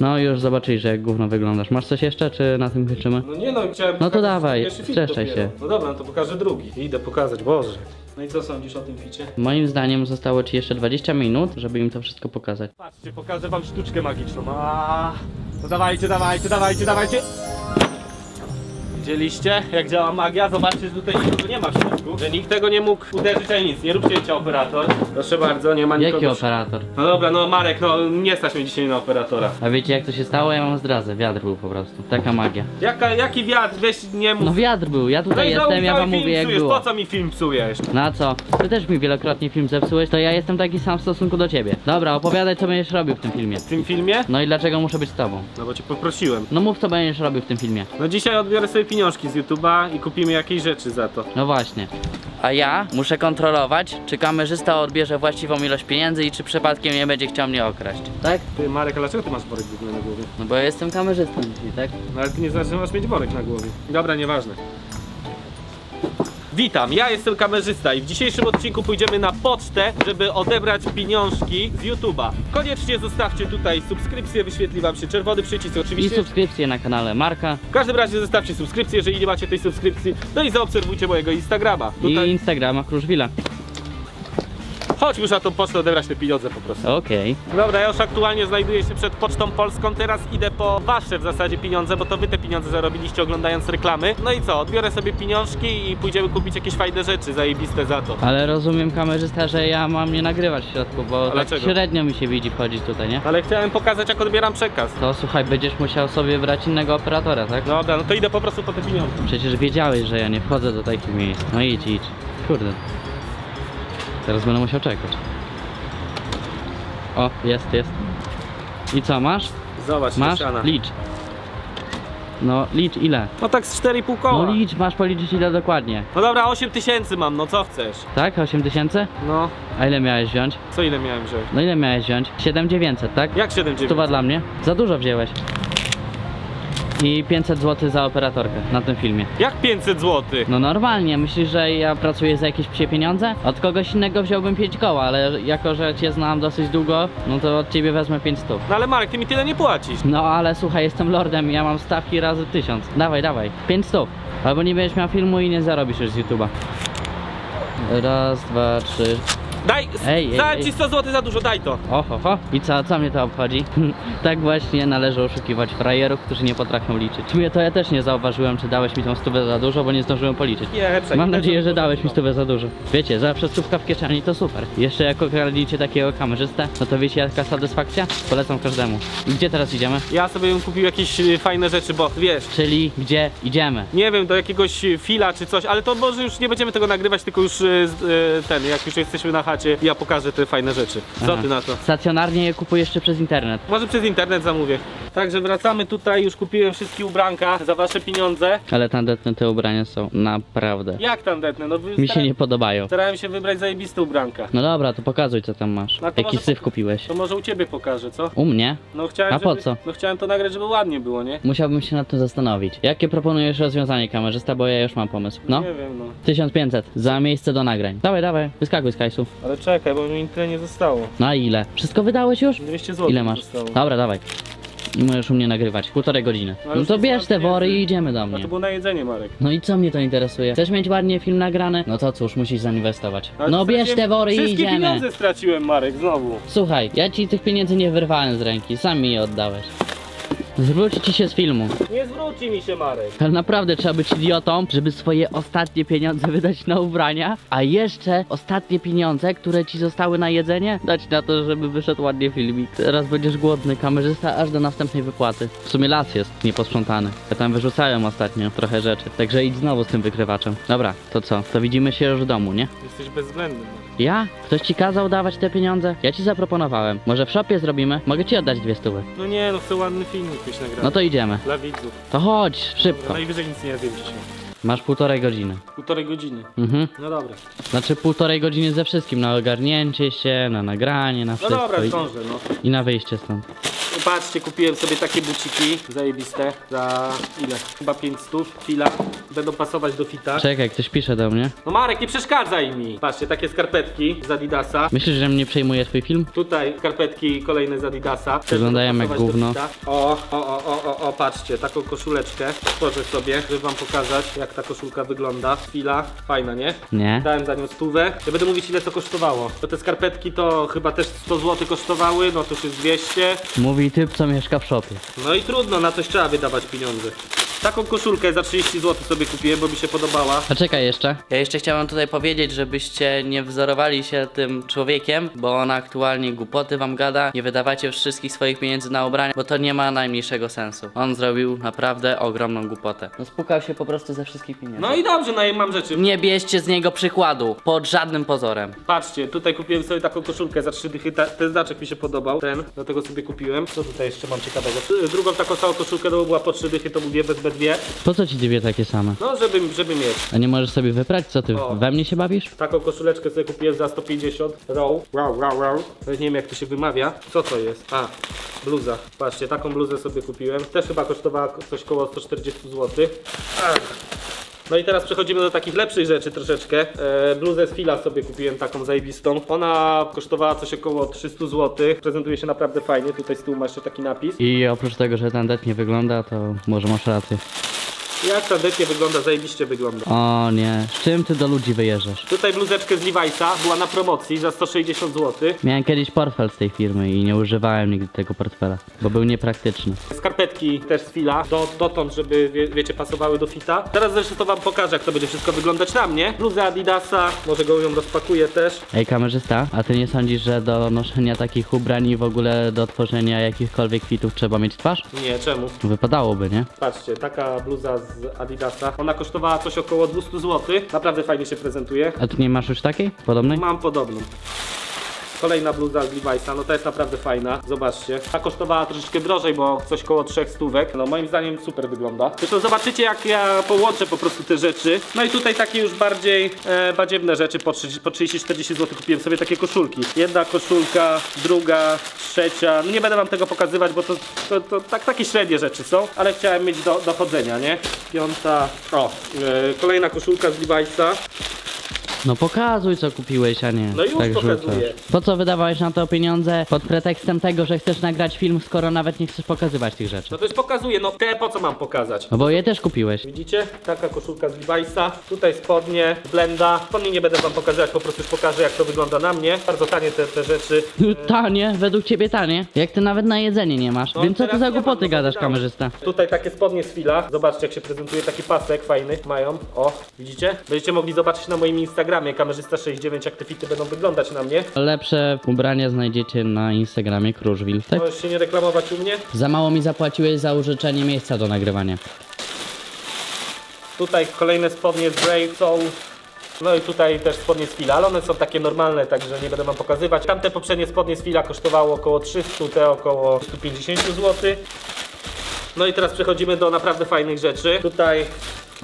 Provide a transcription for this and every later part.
No już zobaczyliście jak gówno wyglądasz. Masz coś jeszcze, czy na tym kończymy? No nie no, chciałem No to pokazać dawaj, pierwszy film streszczaj dopiero. się. No dobra, no to pokażę drugi. Idę pokazać, Boże. No i co sądzisz o tym ficie? Moim zdaniem zostało ci jeszcze 20 minut, żeby im to wszystko pokazać. Patrzcie, pokażę wam sztuczkę magiczną. A, no dawajcie, dawajcie, dawajcie, dawajcie. Widzieliście, jak działa magia? Zobaczcie, że tutaj nikogo nie ma w środku. Że nikt tego nie mógł uderzyć ani nic. Nie róbcie cię operator. Proszę bardzo, nie ma nikogo. Jaki operator? No dobra, no Marek, no nie stać mnie dzisiaj na operatora. A wiecie jak to się stało? Ja wam zdradzę. Wiatr był po prostu. Taka magia. Jaka, jaki wiatr? Weź nie mów. No wiatr był, ja No tutaj znowu jestem, ja cały wam film mówię jak psujesz. było. Po co mi film psujesz? Na co? Ty też mi wielokrotnie film zepsułeś, to ja jestem taki sam w stosunku do ciebie. Dobra, opowiadaj co będziesz robił w tym filmie. W tym filmie? No i dlaczego muszę być z tobą? No bo cię poprosiłem. No mów co będziesz robił w tym filmie. No dzisiaj odbiorę sobie pieniążki z YouTube'a i kupimy jakieś rzeczy za to. No właśnie. A ja muszę kontrolować, czy kamerzysta odbierze właściwą ilość pieniędzy i czy przypadkiem nie będzie chciał mnie okraść. Tak? Ty Marek, a dlaczego ty masz worek w ogóle na głowie? No bo ja jestem kamerzystą dzisiaj, tak? No ale ty nie znaczy, że masz mieć worek na głowie. Dobra, nieważne. Witam, ja jestem kamerzysta i w dzisiejszym odcinku pójdziemy na pocztę, żeby odebrać pieniążki z YouTube'a. Koniecznie zostawcie tutaj subskrypcję, wyświetli wam się czerwony przycisk I oczywiście. subskrypcję na kanale Marka W każdym razie zostawcie subskrypcję, jeżeli nie macie tej subskrypcji. No i zaobserwujcie mojego Instagrama. i Tutaj... Instagrama Kruszwila. Chodź już na tą pocztę odebrać te pieniądze po prostu. Okej. Dobra, ja już aktualnie znajduję się przed Pocztą Polską, teraz idę po wasze w zasadzie pieniądze, bo to wy te pieniądze zarobiliście oglądając reklamy. No i co, odbiorę sobie pieniążki i pójdziemy kupić jakieś fajne rzeczy, zajebiste za to. Ale rozumiem kamerzysta, że ja mam nie nagrywać w środku, bo tak dlaczego? średnio mi się widzi wchodzić tutaj, nie? Ale chciałem pokazać jak odbieram przekaz. To słuchaj, będziesz musiał sobie brać innego operatora, tak? Dobra, no to idę po prostu po te pieniądze. Przecież wiedziałeś, że ja nie wchodzę do takich miejsc. No idź, idź. Kurde. Teraz będę musiał czekać. O, jest, jest. I co, masz? Zobacz, Masz? Licz. No, licz ile? No tak z 4,5 koła. No licz, masz policzyć ile dokładnie. No dobra, 8 tysięcy mam, no co chcesz? Tak? 8 tysięcy? No, A ile miałeś wziąć? co ile miałem wziąć? No ile miałeś wziąć? 7900, tak? Jak 7 Stuwa dla mnie? Za dużo wzięłeś. I 500 zł za operatorkę na tym filmie. Jak 500 zł? No normalnie, myślisz, że ja pracuję za jakieś psie pieniądze? Od kogoś innego wziąłbym 5 koła, ale jako, że cię znam dosyć długo, no to od ciebie wezmę 5 stów. No ale Marek, ty mi tyle nie płacisz. No ale słuchaj, jestem lordem ja mam stawki razy 1000. Dawaj, dawaj, 5 stów. Albo nie będziesz miał filmu i nie zarobisz już z YouTube'a. Raz, dwa, trzy. Daj, Ej, ej, dałem ej. ci 100 zł za dużo, daj to. Oho, ho. I co, co mnie to obchodzi? tak właśnie należy oszukiwać frajerów, którzy nie potrafią liczyć. Mnie to ja też nie zauważyłem, czy dałeś mi tą stówę za dużo, bo nie zdążyłem policzyć. Nie, przejdę. Mam nadzieję, że dałeś mi stówę za dużo. Wiecie, zawsze stówka w kieszeni to super. Jeszcze jak okradlicie takiego kamerzystę, no to wiecie jaka satysfakcja? Polecam każdemu. Gdzie teraz idziemy? Ja sobie bym kupił jakieś y, fajne rzeczy, bo wiesz, Czyli gdzie idziemy? nie wiem, do jakiegoś y, fila czy coś, ale to może już nie będziemy tego nagrywać, tylko już y, z- y, ten, jak już jesteśmy na chacie, ja pokażę te fajne rzeczy. Co ty na to? Stacjonarnie je kupuję jeszcze przez internet. Może przez internet zamówię. Także wracamy tutaj, już kupiłem wszystkie ubranka za wasze pieniądze. Ale tandetne te ubrania są naprawdę. Jak tandetne? No Mi się nie podobają. Starałem się wybrać zajebiste ubranka. No dobra, to pokazuj co tam masz. No to Jaki może syf kupiłeś? To może u ciebie pokażę, co? U mnie? No chciałem, A po żeby, co? No chciałem to nagrać, żeby ładnie było, nie? Musiałbym się nad tym zastanowić. Jakie proponujesz rozwiązanie kamerzysta, bo ja już mam pomysł. No? Nie wiem, no. 1500 za miejsce do nagrań. Dawaj, dawaj, wyskakuj z kajsu. Ale czekaj, bo mi tyle nie zostało. Na ile? Wszystko wydałeś już? 200 zł Ile masz? Zostało. Dobra, dawaj. Możesz u mnie nagrywać. Półtorej godziny. No już to bierz te wory i idziemy do A mnie. to było na jedzenie, Marek. No i co mnie to interesuje? Chcesz mieć ładnie film nagrany? No to cóż, musisz zainwestować. Ale No bierz straciłem- te wory i Wszystkie idziemy. pieniądze straciłem, Marek, znowu. Słuchaj, ja ci tych pieniędzy nie wyrwałem z ręki, sam mi je oddałeś. Zwróci ci się z filmu. Nie zwróci mi się, Marek. Ale naprawdę trzeba być idiotą, żeby swoje ostatnie pieniądze wydać na ubrania, a jeszcze ostatnie pieniądze, które ci zostały na jedzenie, dać na to, żeby wyszedł ładnie filmik. Teraz będziesz głodny, kamerzysta, aż do następnej wypłaty. W sumie las jest nieposprzątany. Ja tam wyrzucałem ostatnio trochę rzeczy, także idź znowu z tym wykrywaczem. Dobra, to co? To widzimy się już w domu, nie? Jesteś bezwzględny. Marek. Ja? Ktoś ci kazał dawać te pieniądze? Ja ci zaproponowałem. Może w shopie zrobimy? Mogę ci oddać dwie stówy. No nie, no chcę ładny filmik nagrał. No to idziemy. Dla widzów. To chodź, szybko. najwyżej nic nie dzisiaj. Masz półtorej godziny. Półtorej godziny. Mhm. No dobra. Znaczy półtorej godziny ze wszystkim, na ogarnięcie się, na nagranie, na No wszystko dobra, i, zdążę, no. i na wyjście stąd. Patrzcie, kupiłem sobie takie buciki zajebiste za ile? Chyba 500 chwila. Będą pasować do fita. Czekaj, ktoś pisze do mnie. No Marek, nie przeszkadzaj mi. Patrzcie, takie skarpetki z Adidasa. Myślisz, że mnie przejmuje twój film? Tutaj skarpetki kolejne z Adidasa. Też Wyglądają będą jak pasować do gówno. fita. O, o, o, o, o, o, patrzcie, taką koszuleczkę. Otworzę sobie, żeby wam pokazać, jak ta koszulka wygląda. Chwila, fajna, nie? Nie. Dałem za nią stówę. Ja będę mówić ile to kosztowało. Bo te skarpetki to chyba też 100 zł kosztowały, no to już jest 200. Mówi typ, co mieszka w szopie. No i trudno, na coś trzeba wydawać pieniądze. Taką koszulkę za 30 zł sobie kupiłem, bo mi się podobała. A czekaj jeszcze. Ja jeszcze chciałem tutaj powiedzieć, żebyście nie wzorowali się tym człowiekiem, bo on aktualnie głupoty wam gada. Nie wydawajcie wszystkich swoich pieniędzy na ubrania, bo to nie ma najmniejszego sensu. On zrobił naprawdę ogromną głupotę. No spukał się po prostu ze wszystkich pieniędzy. No i dobrze, no i mam rzeczy. Nie bierzcie z niego przykładu, pod żadnym pozorem. Patrzcie, tutaj kupiłem sobie taką koszulkę za 3 dychy. Ta, ten znaczek mi się podobał. Ten, dlatego sobie kupiłem. Co tutaj jeszcze mam ciekawego? Y, Drugą taką samą koszulkę, to była po 3 dychy, to mówię bez B2. Po co ci dwie takie same? No, żeby, żeby mieć. A nie możesz sobie wyprać, co ty O. we mnie się bawisz? Taką koszuleczkę sobie kupiłem za 150. Row. Wow, wow, wow. Nie wiem jak to się wymawia. Co to jest? A, bluza. Patrzcie, taką bluzę sobie kupiłem. Też chyba kosztowała coś koło 140 zł. No i teraz przechodzimy do takich lepszych rzeczy troszeczkę. E, bluzę z Fila sobie kupiłem taką zajebistą. Ona kosztowała coś około 300 zł. Prezentuje się naprawdę fajnie. Tutaj z tyłu ma jeszcze taki napis. I oprócz tego, że ten det nie wygląda, to może masz rację. Jak ta dekie wygląda, zajebiście wygląda. O nie, z czym ty do ludzi wyjeżdżasz? Tutaj bluzeczkę z Levi'sa była na promocji za 160 zł. Miałem kiedyś portfel z tej firmy i nie używałem nigdy tego portfela, bo był niepraktyczny. Skarpetki też z fila, do, dotąd, żeby wie, wiecie, pasowały do fita. Teraz zresztą to wam pokażę, jak to będzie wszystko wyglądać na mnie. Bluzę Adidasa, może go ją rozpakuję też. Ej, kamerzysta, a ty nie sądzisz, że do noszenia takich ubrań i w ogóle do tworzenia jakichkolwiek fitów trzeba mieć twarz? Nie, czemu? Wypadałoby, nie? Patrzcie, taka bluza z Adidasa. Ona kosztowała coś około 200 zł. Naprawdę fajnie się prezentuje. A ty nie masz już takiej? Podobnej? Mam podobną. Kolejna bluza z Levi'sa, no to jest naprawdę fajna, zobaczcie. Ta kosztowała troszeczkę drożej, bo coś koło 3 stówek. No moim zdaniem super wygląda. Zresztą zobaczycie jak ja połączę po prostu te rzeczy. No i tutaj takie już bardziej e, badziewne rzeczy po, 30 po 30-40 zł kupiłem sobie takie koszulki. Jedna koszulka, druga, trzecia. No nie będę wam tego pokazywać, bo to, to, to tak, takie średnie rzeczy są, ale chciałem mieć do, do chodzenia, nie? Piąta, o, e, kolejna koszulka z Levi'sa. No pokazuj co kupiłeś, a nie No już tak pokazuję. rzucasz. Po co wydawałeś na to pieniądze pod pretekstem tego, że chcesz nagrać film, skoro nawet nie chcesz pokazywać tych rzeczy? No to już pokazuję, no te po co mam pokazać? No bo je też kupiłeś. Widzicie? Taka koszulka z Levi'sa. Tutaj spodnie, blenda. Spodnie nie będę wam pokazywać, po prostu już pokażę jak to wygląda na mnie. Bardzo tanie te, te rzeczy. Tanie, według ciebie tanie. Jak ty nawet na jedzenie nie masz. No, Więc co ty teraz za nie mam, głupoty no, gadasz, wydałem. kamerzysta? Tutaj takie spodnie z fila. Zobaczcie jak się prezentuje taki pasek fajny mają. O, widzicie? Będziecie mogli zobaczyć na moim Instagramie kamerzysta69 jak te fity będą wyglądać na mnie. Lepsze ubrania znajdziecie na Instagramie Kruszwil. Tak? Możesz się nie reklamować u mnie. Za mało mi zapłaciłeś za użyczenie miejsca do nagrywania. Tutaj kolejne spodnie z Brave są. No i tutaj też spodnie z fila, ale one są takie normalne, także nie będę wam pokazywać. Tamte poprzednie spodnie z fila kosztowało około 300, te około 150 zł. No i teraz przechodzimy do naprawdę fajnych rzeczy. Tutaj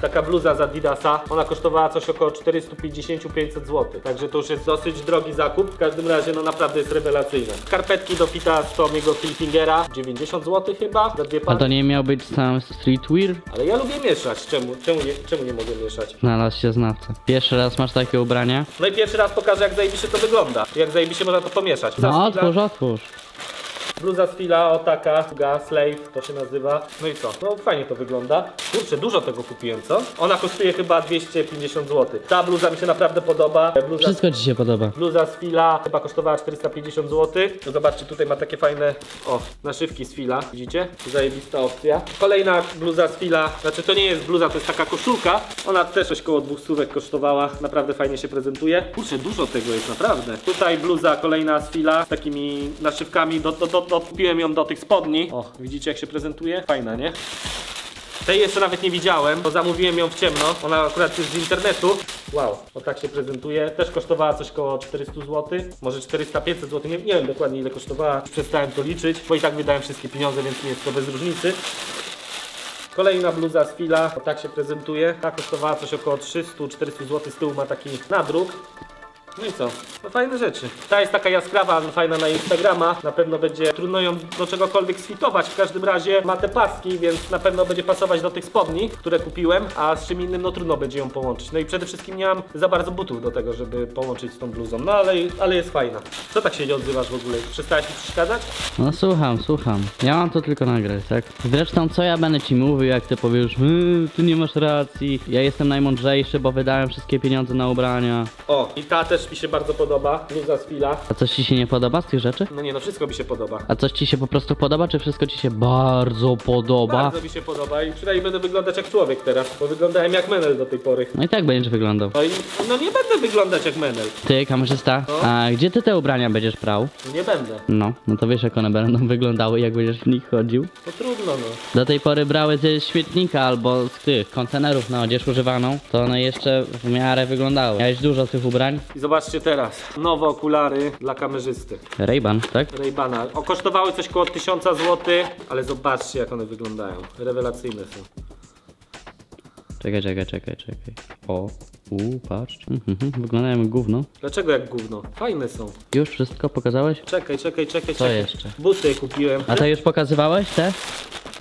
taka bluza z Adidasa, ona kosztowała coś około 450-500 zł. Także to już jest dosyć drogi zakup. W każdym razie no naprawdę jest rewelacyjne. Skarpetki do Pita z Tomiego Hilfingera, 90 zł chyba, za dwie A pary. to nie miał być sam streetwear? Ale ja lubię mieszać, czemu, czemu, nie, czemu nie mogę mieszać? Znalazł się znawca. Pierwszy raz masz takie ubrania? No i pierwszy raz pokażę jak zajebiście to wygląda. Jak zajebiście można to pomieszać. No Bluza z otwórz, otwórz. Bluza z fila, o taka, druga, slave, to się nazywa. No i co? No fajnie to wygląda. Kurczę, dużo tego kupiłem, co? Ona kosztuje chyba 250 zł. Ta bluza mi się naprawdę podoba. Bluza, Wszystko ci się podoba. bluza z fila chyba kosztowała 450 zł. No zobaczcie, tutaj ma takie fajne, o, naszywki z fila, widzicie? Zajebista opcja. Kolejna bluza z fila, znaczy to nie jest bluza, to jest taka koszulka. Ona też coś koło 200 stówek kosztowała, naprawdę fajnie się prezentuje. Kurczę, dużo tego jest, naprawdę. Tutaj bluza kolejna z fila, z takimi naszywkami, do, do, do, do, kupiłem ją do tych spodni. O, widzicie jak się prezentuje? Fajna, nie? Tej jeszcze nawet nie widziałem, bo zamówiłem ją w ciemno. Ona akurat jest z internetu. Wow, o tak się prezentuje. Też kosztowała coś koło 400 zł, może 400-500 zł. Nie, nie wiem dokładnie ile kosztowała. Przestałem to liczyć, bo i tak wydałem wszystkie pieniądze, więc nie jest to bez różnicy. Kolejna bluza z fila, o tak się prezentuje. Ta kosztowała coś około 300-400 zł. Z tyłu ma taki nadruk. No i co? No fajne rzeczy. Ta jest taka jaskrawa, fajna na Instagrama. Na pewno będzie trudno ją do czegokolwiek sfitować. W każdym razie ma te paski, więc na pewno będzie pasować do tych spodni, które kupiłem, a z czym innym no trudno będzie ją połączyć. No i przede wszystkim nie mam za bardzo butów do tego, żeby połączyć z tą bluzą. No ale, ale jest fajna. Co tak się nie odzywasz w ogóle? Przestałeś mi przeszkadzać? No słucham, słucham. Ja mam to tylko nagrać, tak? Zresztą co ja będę ci mówił, jak ty powiesz, yy, ty nie masz racji, ja jestem najmądrzejszy, bo wydałem wszystkie pieniądze na ubrania. O, i ta też mi się bardzo podoba. Bluza z fila. A coś ci się nie podoba z tych rzeczy? No nie no, wszystko mi się podoba. A coś ci się po prostu podoba, czy wszystko ci się bardzo podoba? Bardzo mi się podoba i przynajmniej będę wyglądać jak człowiek teraz, bo wyglądałem jak menel do tej pory. No i tak będziesz wyglądał. No i no nie będę wyglądać jak menel. Ty, kamerzysta, No. a gdzie ty te ubrania będziesz prał? Nie będę. No, no to wiesz jak one będą wyglądały, jak będziesz w nich chodził. No trudno no. Do tej pory brały ze świetnika albo z tych kontenerów na odzież używaną, to one jeszcze w miarę wyglądały. Miałeś dużo tych ubrań? I zobaczcie teraz. Nowe okulary dla kamerzysty. Ray-Ban, tak? Raybana. O, kosztowały coś koło 1000 zł, ale zobaczcie jak one wyglądają. Rewelacyjne są. Czekaj, czekaj, czekaj, czekaj. O, u, patrz. Mhm, mhm, wyglądają jak gówno. Dlaczego jak gówno? Fajne są. Już wszystko pokazałeś? Czekaj, czekaj, czekaj, Co czekaj. jeszcze? Buty kupiłem. A to już pokazywałeś te?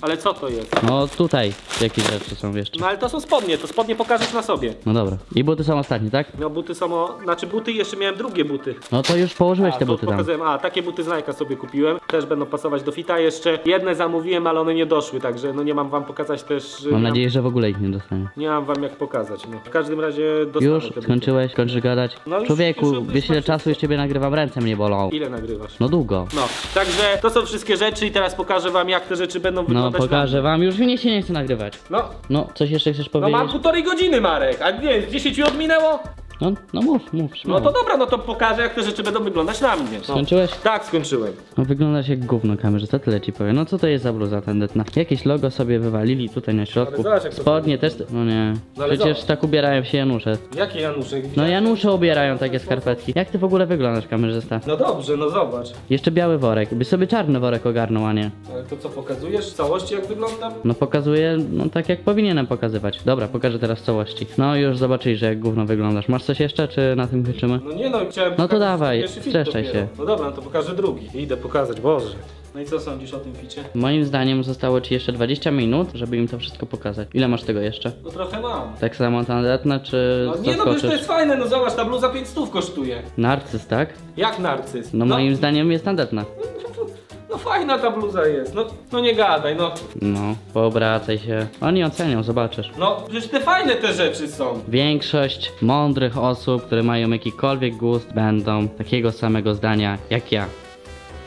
Ale co to jest? No tutaj, jakie rzeczy są jeszcze. No ale to są spodnie, to spodnie pokażesz na sobie. No dobra. I buty są ostatnie, tak? No buty są o... Znaczy buty, jeszcze miałem drugie buty. No to już położyłeś A, te to buty tam. pokazałem. A, takie buty z Nike'a sobie kupiłem. Też będą pasować do fita. Jeszcze jedne zamówiłem, ale one nie doszły, także no nie mam wam pokazać też... że Mam nie nadzieję, że w ogóle ich nie dostanie. Nie mam wam jak pokazać. No. W każdym razie dostanę Już te buty. skończyłeś, kończysz gadać? No już- Człowieku, już- wiesz ile czasu już ciebie nagrywam, ręce mnie bolą. Ile nagrywasz? No długo. No, także to są wszystkie rzeczy i teraz pokażę wam jak te rzeczy będą No pokażę wam, już mnie się nie chce nagrywać. No, No, coś jeszcze chcesz no mam powiedzieć? półtorej godziny Marek, a nie, 10 minut minęło? No, no mów, mów, No śmiało. to dobra, no to pokażę jak te rzeczy będą wyglądać na mnie. No. Skończyłeś? Tak, skończyłem. No wyglądasz jak gówno kamerzysta, tyle ci powiem. No co to jest za bluza tandetna? Jakieś logo sobie wywalili tutaj na środku. Ale zobacz, jak to Spodnie też, no nie. No ale Przecież zobacz. tak ubierają się Janusze. Jakie Januszek? No Janusze ubierają takie skarpetki. Jak ty w ogóle wyglądasz kamerzysta? No dobrze, no zobacz. Jeszcze biały worek, by sobie czarny worek ogarnął, a nie. Ale to co, pokazujesz w całości jak wyglądam? No pokazuję, no tak jak powinienem pokazywać. Dobra, pokażę teraz w całości. No już zobaczysz, że jak gówno wyglądasz. Masz coś jeszcze, czy na tym kończymy? No nie no, chciałem No to pokazać dawaj, pierwszy streszczaj dopiero. się. No dobra, no to pokażę drugi. Idę pokazać, Boże. No i co sądzisz o tym ficie? Moim zdaniem zostało ci jeszcze 20 minut, żeby im to wszystko pokazać. Ile masz tego jeszcze? No trochę mam. Tak samo tandetne, czy No nie no, to zaskoczysz? jest fajne, no zobacz, ta bluza 5 stów kosztuje. Narcyz, tak? Jak narcyz. No, moim zdaniem jest tandetna. Fajna ta bluza jest, no, no nie gadaj, no. No, poobracaj się. Oni ocenią, zobaczysz. No, przecież te fajne te rzeczy są. Większość mądrych osób, które mają jakikolwiek gust, będą takiego samego zdania jak ja.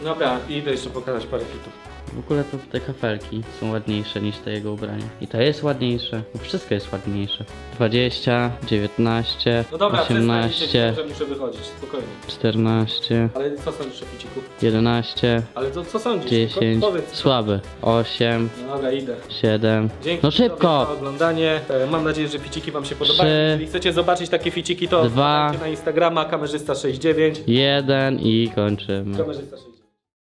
Dobra, idę jeszcze pokazać parę fitów. W ogóle to te kafelki są ładniejsze niż te jego ubrania. I to jest ładniejsze. Bo wszystko jest ładniejsze. 20, 19, No dobra, przestań liczyć, 18, że muszę wychodzić, spokojnie. 14, Ale co sądzisz o ficiku? 11, Ale to co sądzisz? 10. Po- Powiedz. Słaby. 8, No dobra, idę. 7. Dzięki No widzowie szybko! za oglądanie. E, Mam nadzieję, że ficiki wam się podobają. Trzy. Jeżeli chcecie zobaczyć takie ficiki, to Dwa. wpadajcie na Instagrama kamerzysta69. 1 i kończymy. Kamerzysta69.